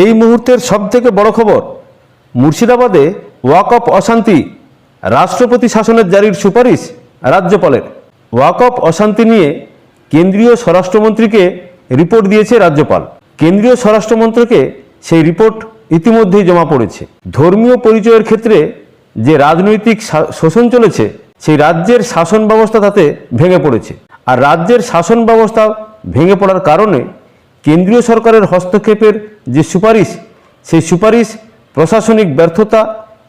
এই মুহূর্তের সবথেকে বড় খবর, মুর্শিদাবাদে ওয়াকফ অশান্তি, রাষ্ট্রপতি শাসনের জারির সুপারিশ রাজ্যপালের। ওয়াকফ অশান্তি নিয়ে কেন্দ্রীয় স্বরাষ্ট্রমন্ত্রীকে রিপোর্ট দিয়েছে রাজ্যপাল। কেন্দ্রীয় স্বরাষ্ট্রমন্ত্রকে সেই রিপোর্ট ইতিমধ্যেই জমা পড়েছে। ধর্মীয় পরিচয়ের ক্ষেত্রে যে রাজনৈতিক শোষণ চলেছে, সেই রাজ্যের শাসন ব্যবস্থা তাতে ভেঙে পড়েছে। আর রাজ্যের শাসন ব্যবস্থা ভেঙে পড়ার কারণে কেন্দ্রীয় সরকারের হস্তক্ষেপের যে সুপারিশ, সেই সুপারিশ প্রশাসনিক ব্যর্থতা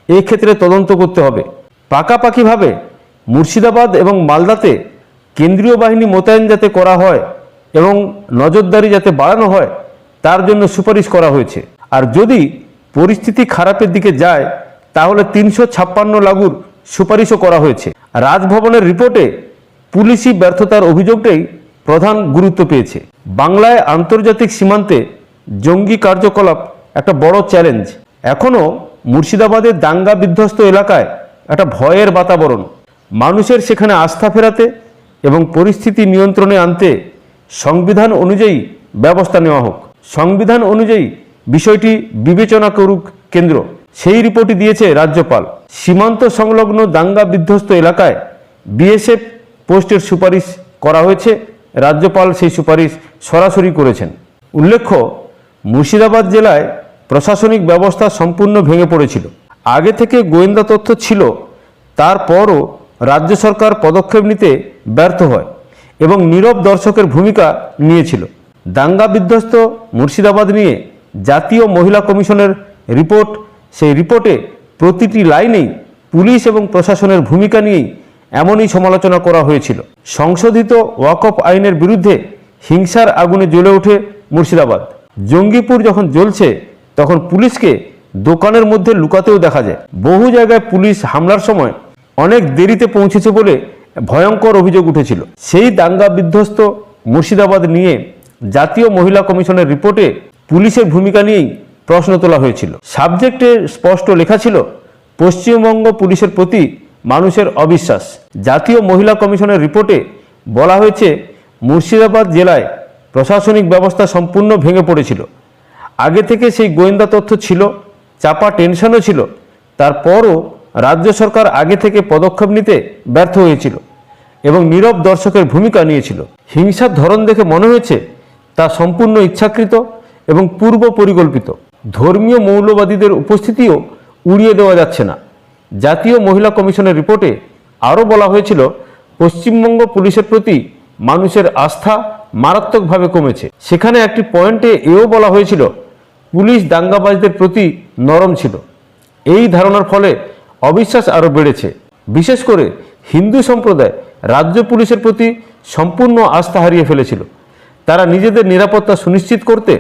এই ক্ষেত্রে তদন্ত করতে হবে। পাকাপাকিভাবে মুর্শিদাবাদ এবং মালদাতে কেন্দ্রীয় বাহিনী মোতায়েন যাতে করা হয় এবং নজরদারি যাতে বাড়ানো হয়, তার জন্য সুপারিশ করা হয়েছে। আর যদি পরিস্থিতি খারাপের দিকে যায়, তাহলে তিনশো ছাপ্পান্ন লাগুর সুপারিশও করা হয়েছে। রাজভবনের রিপোর্টে পুলিশি ব্যর্থতার অভিযোগটাই প্রধান গুরুত্ব পেয়েছে। বাংলায় আন্তর্জাতিক সীমান্তে জঙ্গি কার্যকলাপ একটা বড় চ্যালেঞ্জ এখনও মুর্শিদাবাদের দাঙ্গা বিধ্বস্ত এলাকায় একটা ভয়ের বাতাবরণ। মানুষের সেখানে আস্থা ফেরাতে এবং পরিস্থিতি নিয়ন্ত্রণে আনতে সংবিধান অনুযায়ী ব্যবস্থা নেওয়া হোক। সংবিধান অনুযায়ী বিষয়টি বিবেচনা করুক কেন্দ্র। সেই রিপোর্টই দিয়েছে রাজ্যপাল। সীমান্ত সংলগ্ন দাঙ্গা বিধ্বস্ত এলাকায় বিএসএফ পোস্টের সুপারিশ করা হয়েছে। রাজ্যপাল সেই সুপারিশ সরাসরি করেছেন। উল্লেখ্য মুর্শিদাবাদ জেলায় প্রশাসনিক ব্যবস্থা সম্পূর্ণ ভেঙে পড়েছিল। আগে থেকে গোয়েন্দা তথ্য ছিল, তারপরও রাজ্য সরকার পদক্ষেপ নিতে ব্যর্থ হয় এবং নীরব দর্শকের ভূমিকা নিয়েছিল। দাঙ্গা বিধ্বস্ত মুর্শিদাবাদ নিয়ে জাতীয় মহিলা কমিশনের রিপোর্ট, সেই রিপোর্টে প্রতিটি লাইনেই পুলিশ এবং প্রশাসনের ভূমিকা নিয়েই এমনই সমালোচনা করা হয়েছিল। সংশোধিত ওয়াকফ আইনের বিরুদ্ধে হিংসার আগুনে জ্বলে ওঠে মুর্শিদাবাদ। জঙ্গিপুর যখন জ্বলছে, তখন পুলিশকে দোকানের মধ্যে লুকাতেও দেখা যায়। বহু জায়গায় পুলিশ হামলার সময় অনেক দেরিতে পৌঁছেছে বলে ভয়ঙ্কর অভিযোগ উঠেছিল। সেই দাঙ্গা বিধ্বস্ত মুর্শিদাবাদ নিয়ে জাতীয় মহিলা কমিশনের রিপোর্টে পুলিশের ভূমিকা নিয়েই প্রশ্ন তোলা হয়েছিল। সাবজেক্টে স্পষ্ট লেখা ছিল, পশ্চিমবঙ্গ পুলিশের প্রতি মানুষের অবিশ্বাস। জাতীয় মহিলা কমিশনের রিপোর্টে বলা হয়েছে, মুর্শিদাবাদ জেলায় প্রশাসনিক ব্যবস্থা সম্পূর্ণ ভেঙে পড়েছিল। আগে থেকে সেই গোয়েন্দা তথ্য ছিল, চাপা টেনশনও ছিল। তারপরও রাজ্য সরকার আগে থেকে পদক্ষেপ নিতে ব্যর্থ হয়েছিল এবং নীরব দর্শকের ভূমিকা নিয়েছিল। হিংসার ধরন দেখে মনে হয়েছে তা সম্পূর্ণ ইচ্ছাকৃত এবং পূর্ব পরিকল্পিত। ধর্মীয় মৌলবাদীদের উপস্থিতিও উড়িয়ে দেওয়া যাচ্ছে না। জাতীয় মহিলা কমিশনের রিপোর্টে আরও বলা হয়েছিল, পশ্চিমবঙ্গ পুলিশের প্রতি মানুষের আস্থা মারাত্মকভাবে কমেছে। সেখানে একটি পয়েন্টে এও বলা হয়েছিল, পুলিশ দাঙ্গাবাজদের প্রতি নরম ছিল। এই ধারণার ফলে অবিশ্বাস আরও বেড়েছে। বিশেষ করে হিন্দু সম্প্রদায় রাজ্য পুলিশের প্রতি সম্পূর্ণ আস্থা হারিয়ে ফেলেছিল। তারা নিজেদের নিরাপত্তা সুনিশ্চিত করতে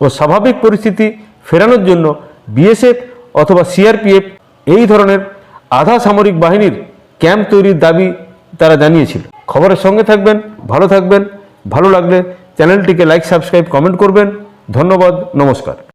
ও স্বাভাবিক পরিস্থিতি ফেরানোর জন্য বিএসএফ অথবা সিআরপিএফ এই ধরনের আধা সামরিক বাহিনীর ক্যাম্প তৈরির দাবি তারা জানিয়েছিল। খবরের সঙ্গে থাকবেন ভালো থাকবেন ভালো লাগলে চ্যানেলটিকে লাইক সাবস্ক্রাইব কমেন্ট করবেন। ধন্যবাদ নমস্কার।